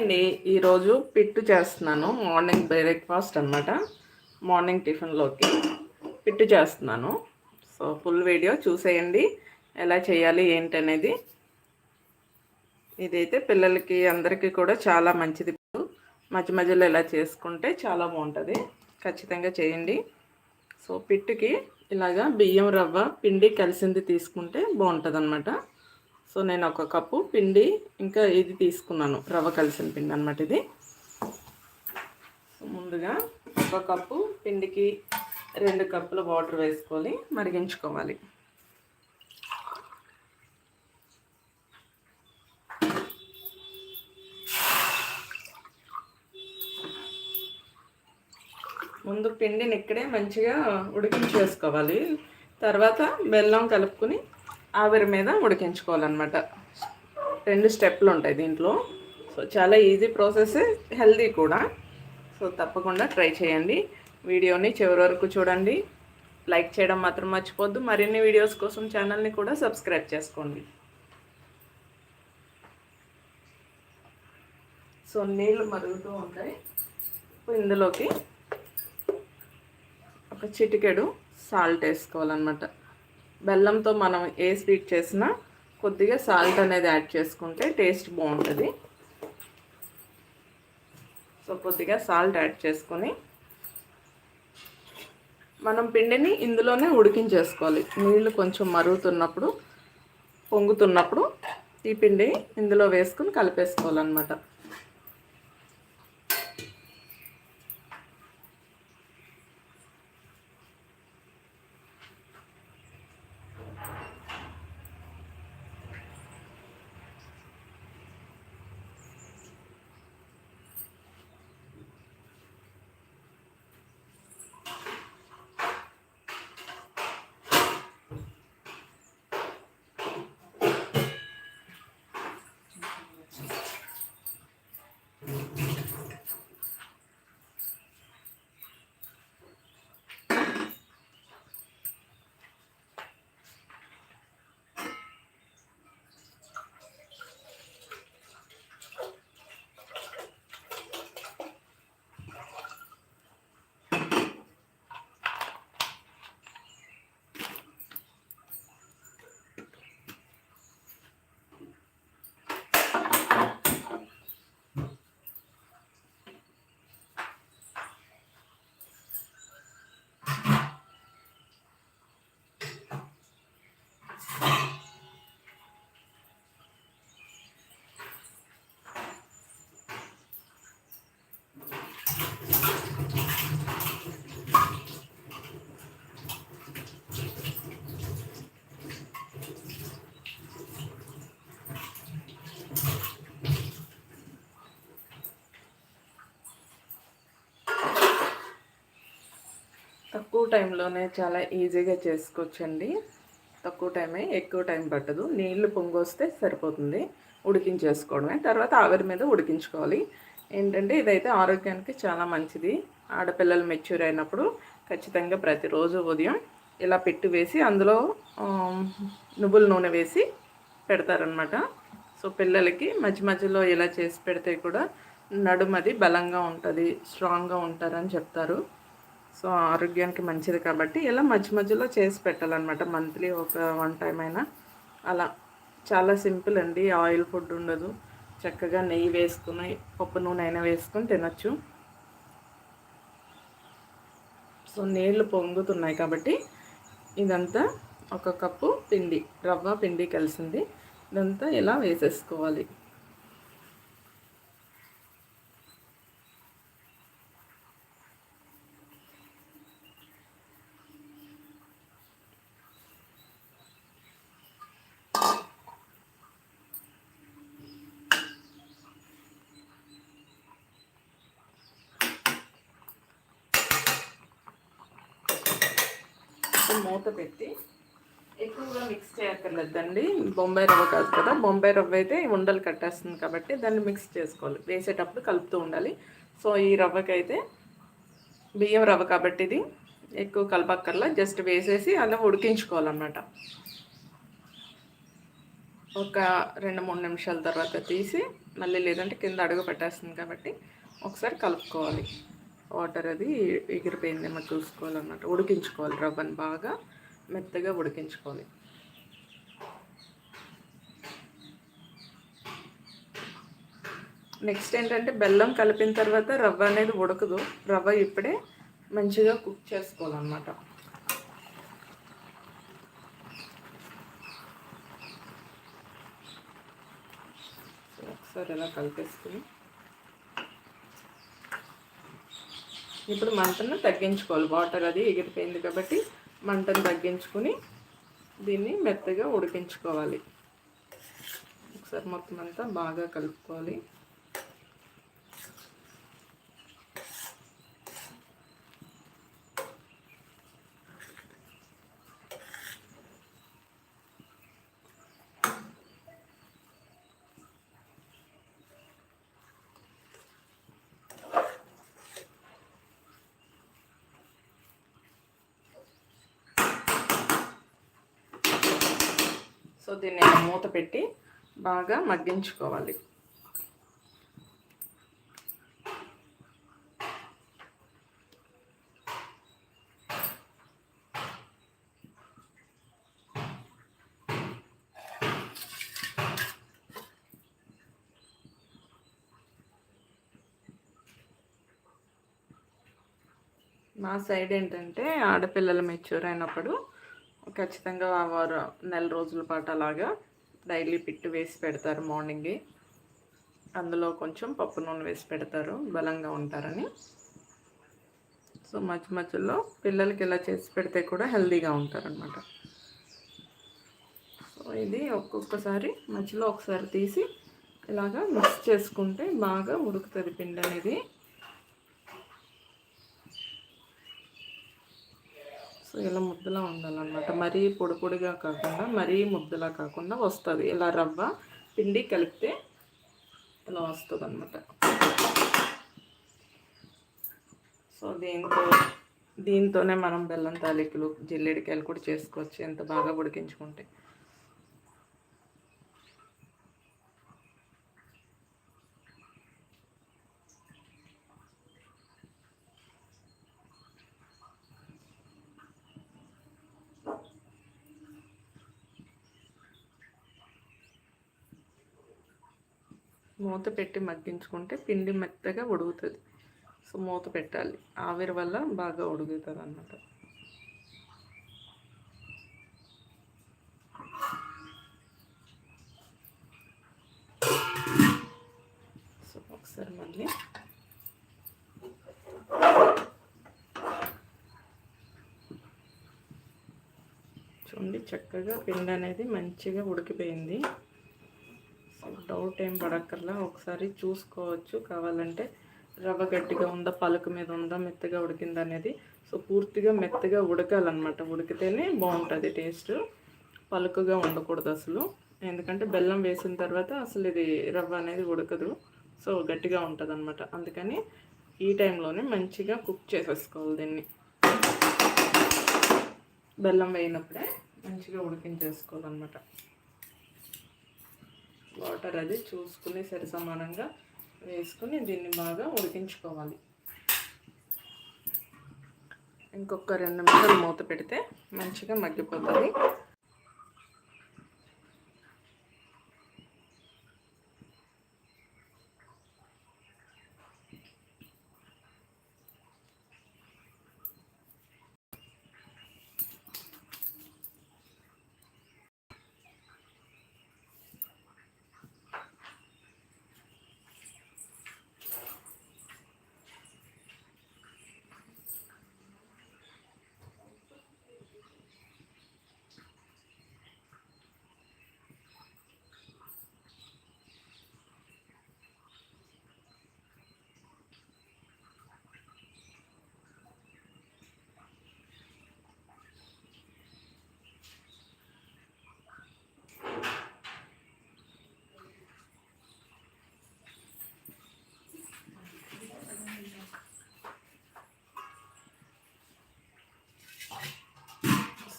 అండి ఈరోజు పిట్టు చేస్తున్నాను. మార్నింగ్ బ్రేక్ఫాస్ట్ అనమాట మార్నింగ్ టిఫిన్లోకి పిట్టు చేస్తున్నాను. సో ఫుల్ వీడియో చూసేయండి. ఎలా చేయాలి ఏంటనేది. ఇదైతే పిల్లలకి అందరికీ కూడా చాలా మంచిది. మధ్య మధ్యలో ఇలా చేసుకుంటే చాలా బాగుంటుంది. ఖచ్చితంగా చేయండి. సో పిట్టుకి ఇలాగా బియ్యం రవ్వ పిండి కలిసింది తీసుకుంటే బాగుంటుంది అనమాట సో నేను ఒక కప్పు పిండి ఇంకా ఇది తీసుకున్నాను. రవ్వ కలిసిన పిండి అనమాట ఇది. ముందుగా ఒక కప్పు పిండికి రెండు కప్పుల వాటర్ వేసుకొని మరిగించుకోవాలి. ముందు పిండిని ఇక్కడే మంచిగా ఉడికించేసుకోవాలి. తర్వాత బెల్లం కలుపుకొని ఆవిరి మీద ఉడికించుకోవాలన్నమాట. రెండు స్టెప్లు ఉంటాయి దీంట్లో. సో చాలా ఈజీ ప్రాసెస్ హెల్దీ కూడా. సో తప్పకుండా ట్రై చేయండి. వీడియోని చివరి వరకు చూడండి. లైక్ చేయడం మాత్రం మర్చిపోద్దు మరిన్ని వీడియోస్ కోసం ఛానల్ని కూడా సబ్స్క్రైబ్ చేసుకోండి. సో నీళ్ళు మరుగుతూ ఉంటాయి. ఇందులోకి ఒక చిటికెడు సాల్ట్ వేసుకోవాలన్నమాట. బెల్లంతో మనం ఏ స్వీట్ చేసినా కొద్దిగా సాల్ట్ అనేది యాడ్ చేసుకుంటే టేస్ట్ బాగుంటుంది. సో కొద్దిగా సాల్ట్ యాడ్ చేసుకొని మనం పిండిని ఇందులోనే ఉడికించేసుకోవాలి. నీళ్ళు కొంచెం మరుగుతున్నప్పుడు పొంగుతున్నప్పుడు ఈ పిండిని ఇందులో వేసుకుని కలిపేసుకోవాలన్నమాట. తక్కువ టైంలోనే చాలా ఈజీగా చేసుకోవచ్చండి. తక్కువ టైమే ఎక్కువ టైం పట్టదు. నీళ్ళు పొంగొస్తే సరిపోతుంది ఉడికించేసుకోవడమే. తర్వాత ఆవిరి మీద ఉడికించుకోవాలి. ఏంటంటే ఇదైతే ఆరోగ్యానికి చాలా మంచిది. ఆడపిల్లలు మెచ్యూర్ అయినప్పుడు ఖచ్చితంగా ప్రతిరోజు ఉదయం ఇలా పెట్టి వేసి అందులో నువ్వుల నూనె వేసి పెడతారనమాట సో పిల్లలకి మధ్య మధ్యలో ఇలా చేసి పెడితే కూడా నడుమది బలంగా ఉంటుంది స్ట్రాంగ్గా ఉంటారని చెప్తారు. సో ఆరోగ్యానికి మంచిది కాబట్టి ఇలా మధ్య మధ్యలో చేసి పెట్టాలన్నమాట. మంత్లీ ఒక వన్ టైం అయినా. అలా చాలా సింపుల్ అండి. ఆయిల్ ఫుడ్ ఉండదు. చక్కగా నెయ్యి వేసుకుని పప్పు నూనె అయినా వేసుకొని తినచ్చు. సో నీళ్ళు పొంగుతున్నాయి కాబట్టి ఇదంతా ఒక కప్పు పిండి రవ్వ పిండి కలిసింది. ఇదంతా ఇలా వేసేసుకోవాలి. మూత పెట్టి ఎక్కువగా మిక్స్ చేయక్కర్లేదండి. బొంబాయి రవ్వ కాదు కదా. బొంబాయి రవ్వ అయితే ఉండలు కట్టేస్తుంది కాబట్టి దాన్ని మిక్స్ చేసుకోవాలి. వేసేటప్పుడు కలుపుతూ ఉండాలి. సో ఈ రవ్వకైతే బియ్యం రవ్వ కాబట్టి ఇది ఎక్కువ కలపక్కర్లా. జస్ట్ వేసేసి అలా ఉడికించుకోవాలన్నమాట. ఒక రెండు మూడు నిమిషాల తర్వాత తీసి మళ్ళీ లేదంటే కింద అడుగు పెట్టేస్తుంది కాబట్టి ఒకసారి కలుపుకోవాలి. వాటర్ అది ఎగిరిపోయిందేమో చూసుకోవాలన్నమాట ఉడికించుకోవాలి రవ్వను బాగా మెత్తగా ఉడికించుకోవాలి. నెక్స్ట్ ఏంటంటే బెల్లం కలిపిన తర్వాత రవ్వ అనేది ఉడకదు. రవ్వ ఇప్పుడే మంచిగా కుక్ చేసుకోవాలన్నమాట. ఒకసారి ఎలా కలిపేసుకుని ఇప్పుడు మంటను తగ్గించుకోవాలి. వాటర్ అది ఎగిరిపోయింది కాబట్టి మంటను తగ్గించుకొని దీన్ని మెత్తగా ఉడికించుకోవాలి. ఒకసారి మొత్తం అంతా బాగా కలుపుకోవాలి. సో దీన్ని మూత పెట్టి బాగా మగ్గించుకోవాలి. మా సైడ్ ఏంటంటే ఆడపిల్లలు మెచ్యూర్ అయినప్పుడు ఖచ్చితంగా వారు నెల రోజుల పాటు అలాగా డైలీ పిట్టు వేసి పెడతారు మార్నింగే. అందులో కొంచెం పప్పు నూనె వేసి పెడతారు బలంగా ఉంటారని. సో మధ్య మధ్యలో పిల్లలకి ఇలా చేసి పెడితే కూడా హెల్తీగా ఉంటారనమాట సో ఇది ఒక్కొక్కసారి మధ్యలో ఒకసారి తీసి ఇలాగా మిక్స్ చేసుకుంటే బాగా ఉడుకుతుంది పిండి అనేది సో ఇలా ముద్దలా ఉండాలన్నమాట. మరీ పొడి పొడిగా కాకుండా మరీ ముద్దలా కాకుండా వస్తుంది. ఇలా రవ్వ పిండి కలిపితే ఇలా వస్తుంది అనమాట సో దీంతో దీంతోనే మనం బెల్లం తాలికలు జిల్లేడికాయలు కూడా చేసుకోవచ్చు. ఎంత బాగా ఉడికించుకుంటే. మూత పెట్టి మగ్గించుకుంటే పిండి మెత్తగా ఉడుగుతుంది సో మూత పెట్టాలి. ఆవిరి వల్ల బాగా ఉడుగుతుంది అన్నమాట సో ఒకసారి మళ్ళీ చూడండి చక్కగా పిండి అనేది మంచిగా ఉడికిపోయింది. డౌట్ ఏం పడక్కర్లా ఒకసారి చూసుకోవచ్చు. కావాలంటే రవ్వ గట్టిగా ఉందా పలుకు మీద ఉందా మెత్తగా ఉడికిందా అనేది సో పూర్తిగా మెత్తగా ఉడకాలన్నమాట. ఉడికితేనే బాగుంటుంది టేస్ట్. పలుకుగా ఉండకూడదు అసలు. ఎందుకంటే బెల్లం వేసిన తర్వాత అసలు ఇది రవ్వ అనేది ఉడకదు. సో గట్టిగా ఉంటుంది అనమాట అందుకని ఈ టైంలోనే మంచిగా కుక్ చేసేసుకోవాలి దీన్ని. బెల్లం వేయినప్పుడే మంచిగా ఉడికించేసుకోవాలన్నమాట. వాటర్ అది చూసుకుని సరి సమానంగా వేసుకుని దీన్ని బాగా ఉడికించుకోవాలి. ఇంకొక రెండు నిమిషాలు మూత పెడితే మంచిగా మగ్గిపోతుంది.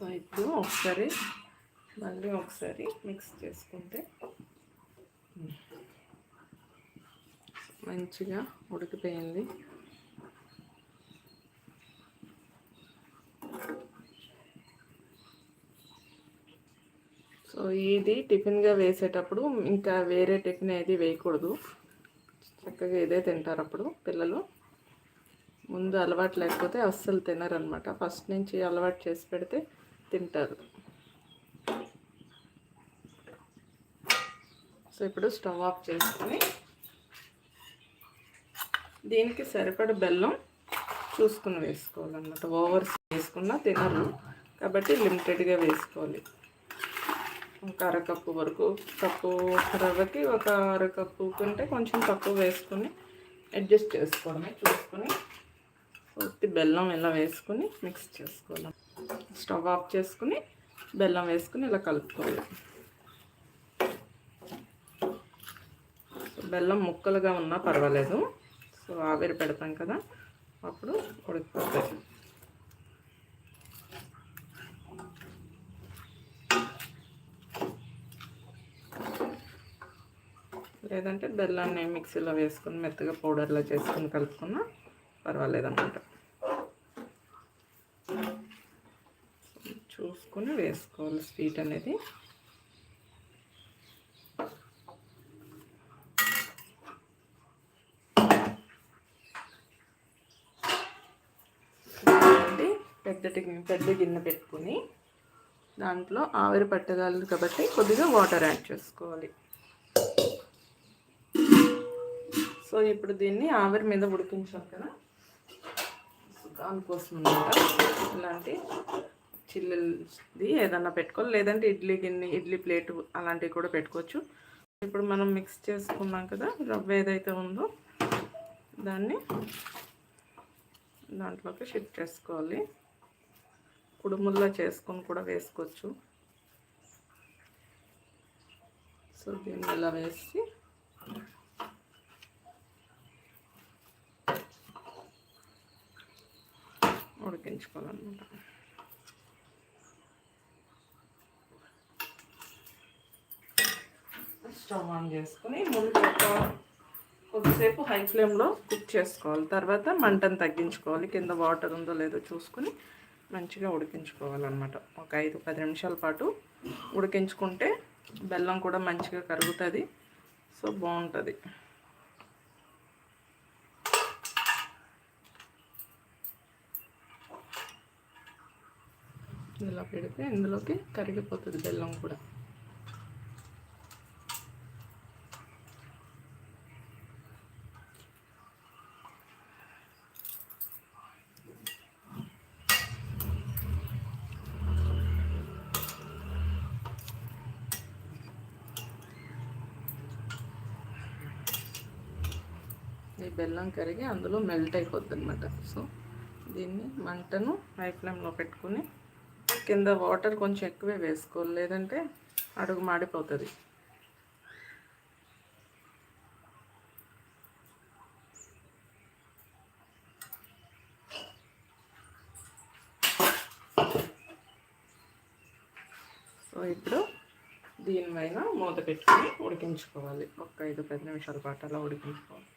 సో ఇప్పుడు ఒకసారి మళ్ళీ ఒకసారి మిక్స్ చేసుకుంటే మంచిగా ఉడికిపోయింది. సో ఇది టిఫిన్గా వేసేటప్పుడు ఇంకా వేరే టిఫిన్ ఏది వేయకూడదు. చక్కగా ఇదే తింటారు అప్పుడు పిల్లలు. ముందు అలవాటు లేకపోతే అస్సలు తినరనమాట ఫస్ట్ నుంచి అలవాటు చేసి పెడితే తింటారు. సో ఇప్పుడు స్టవ్ ఆఫ్ చేసుకొని దీనికి సరిపడ బెల్లం చూసుకుని వేసుకోవాలన్నమాట. ఓవర్ వేసుకున్నా తినరు. కాబట్టి లిమిటెడ్గా వేసుకోవాలి. ఒక అరకప్పు వరకు. కప్పు రవ్వకి ఒక అరకప్పు కంటే కొంచెం తక్కువ వేసుకొని అడ్జస్ట్ చేసుకోవడమే. చూసుకొని పూర్తి బెల్లం ఇలా వేసుకొని మిక్స్ చేసుకోవాలి. స్టవ్ ఆఫ్ చేసుకుని బెల్లం వేసుకుని ఇలా కలుపుకోవాలి. బెల్లం ముక్కలుగా ఉన్నా పర్వాలేదు. సో ఆవిరి పెడతాం కదా అప్పుడు ఉడికిపోతాయి. లేదంటే బెల్లాన్ని మిక్సీలో వేసుకొని మెత్తగా పౌడర్లో చేసుకొని కలుపుకున్నా పర్వాలేదన్నమాట. చూసుకొని వేసుకోవాలి స్వీట్ అనేది. పెద్ద పెద్ద గిన్నె పెట్టుకుని దాంట్లో ఆవిరి పట్టగలదు కాబట్టి కొద్దిగా వాటర్ యాడ్ చేసుకోవాలి. సో ఇప్పుడు దీన్ని ఆవిరి మీద ఉడికించాం కదా. దానికోసం అనమాట ఇలాంటి చిల్లుది ఏదన్నా పెట్టుకోవాలి. లేదంటే ఇడ్లీ గిన్నె ఇడ్లీ ప్లేటు అలాంటివి కూడా పెట్టుకోవచ్చు. ఇప్పుడు మనం మిక్స్ చేసుకున్నాం కదా రవ్వ ఏదైతే ఉందో దాన్ని దాంట్లోకి షిఫ్ట్ చేసుకోవాలి. కుడుముల్లా చేసుకొని కూడా వేసుకోవచ్చు. సో దీన్ని ఇలా వేసి ఉడికించుకోవాలన్నమాట. స్టవ్ ఆన్ చేసుకుని ముందు ఒక కొద్దిసేపు హై ఫ్లేమ్లో కుక్ చేసుకోవాలి. తర్వాత మంటను తగ్గించుకోవాలి. కింద వాటర్ ఉందో లేదో చూసుకుని మంచిగా ఉడికించుకోవాలన్నమాట. ఒక ఐదు పది నిమిషాల పాటు ఉడికించుకుంటే బెల్లం కూడా మంచిగా కరుగుతుంది. సో బాగుంటుంది. ఇలా పెడితే ఇందులోకి కరిగిపోతుంది బెల్లం కూడా ఈ బెల్లం కరిగి అందులో మెల్ట్ అయిపోద్ది అనమాట సో దీన్ని మంటను హై ఫ్లేమ్లో పెట్టుకుని కింద వాటర్ కొంచెం ఎక్కువే వేసుకోవాలి. లేదంటే అడుగు మాడిపోతుంది. సో ఇప్పుడు దీనిపైన మూత పెట్టుకొని ఉడికించుకోవాలి. ఒక ఐదు పది నిమిషాల పాటు అలా ఉడికించుకోవాలి.